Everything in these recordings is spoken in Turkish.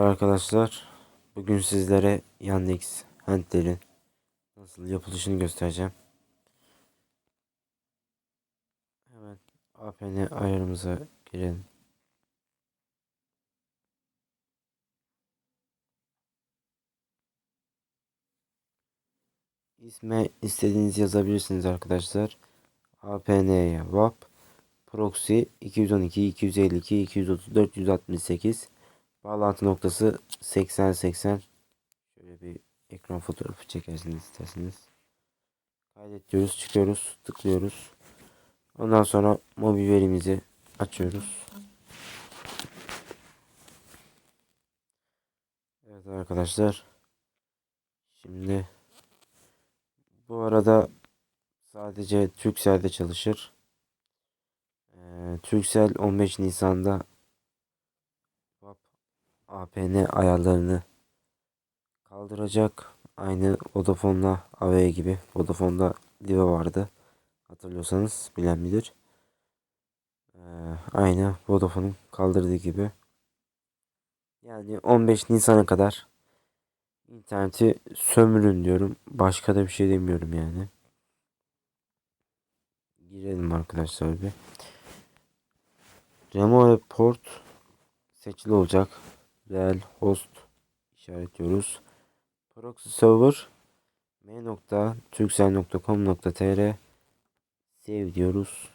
Merhabalar arkadaşlar. Bugün sizlere Yandex Handler'in nasıl yapılışını göstereceğim. Hemen APN ayarımıza girelim. İsme istediğinizi yazabilirsiniz arkadaşlar. APN'ye WAP Proxy 212 252 234 168 Bağlantı noktası 80 80. Şöyle bir ekran fotoğrafı çekersiniz isterseniz. Kaydet diyoruz, çıkıyoruz, tıklıyoruz. Ondan sonra mobil verimizi açıyoruz. Evet arkadaşlar. Şimdi bu arada sadece Turkcell'de çalışır. Ee, Turkcell 15 Nisan'da APN ayarlarını kaldıracak. Aynı Vodafone'la Avaya gibi. Vodafone'da Live vardı. Hatırlıyorsanız bilen bilir. Ee, aynı Vodafone'un kaldırdığı gibi. Yani 15 Nisan'a kadar interneti sömürün diyorum. Başka da bir şey demiyorum yani. Girelim arkadaşlar bir. Remote port seçili olacak. Real host işaretliyoruz. Proxy server m.turkcell.com.tr save diyoruz.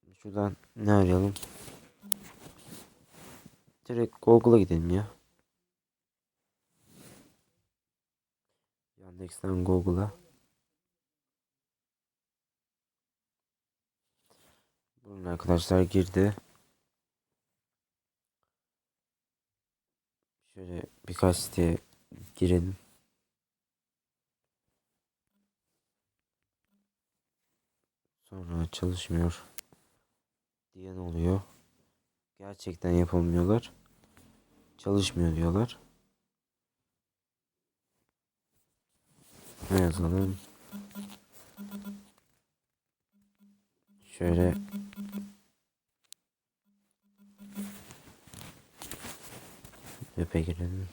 Şimdi şuradan ne arayalım? Direkt Google'a gidelim ya. Yandex'ten Google'a. Bunun arkadaşlar girdi. Şöyle birkaç siteye girelim. Sonra çalışmıyor. Diyen oluyor. Gerçekten yapamıyorlar. Çalışmıyor diyorlar. Ne yazalım? Şöyle Web'e girelim.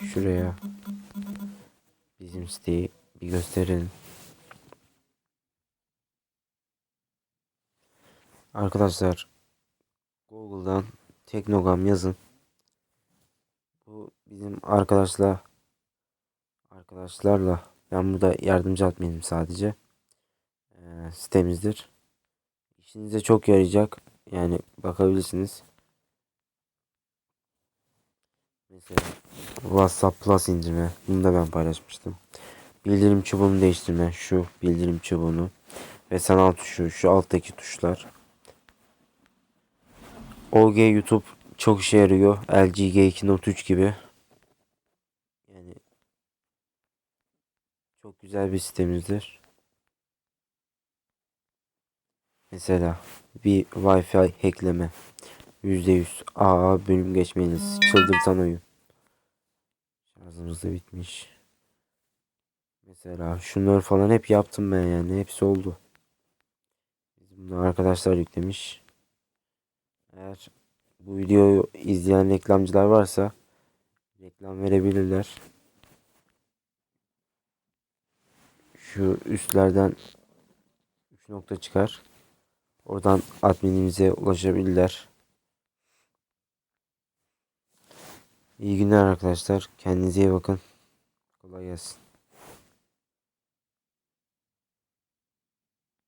Şuraya bizim siteyi bir gösterelim. Arkadaşlar Google'dan Teknogam yazın. Bu bizim arkadaşla arkadaşlarla ben burada yardımcı atmayayım sadece. Ee, sitemizdir. İşinize çok yarayacak. Yani bakabilirsiniz. Mesela WhatsApp Plus indirme. Bunu da ben paylaşmıştım. Bildirim çubuğunu değiştirme. Şu bildirim çubuğunu. Ve sanal tuşu. Şu alttaki tuşlar. OG YouTube çok işe yarıyor. LG G2 Note 3 gibi. Yani çok güzel bir sitemizdir. Mesela bir Wi-Fi hackleme. %100 AA bölüm geçmeyiniz. Çıldırtan oyun. Şarjımız da bitmiş. Mesela şunları falan hep yaptım ben yani. Hepsi oldu. Bunu arkadaşlar yüklemiş. Eğer bu videoyu izleyen reklamcılar varsa reklam verebilirler. Şu üstlerden 3 nokta çıkar. Oradan adminimize ulaşabilirler. İyi günler arkadaşlar. Kendinize iyi bakın. Kolay gelsin.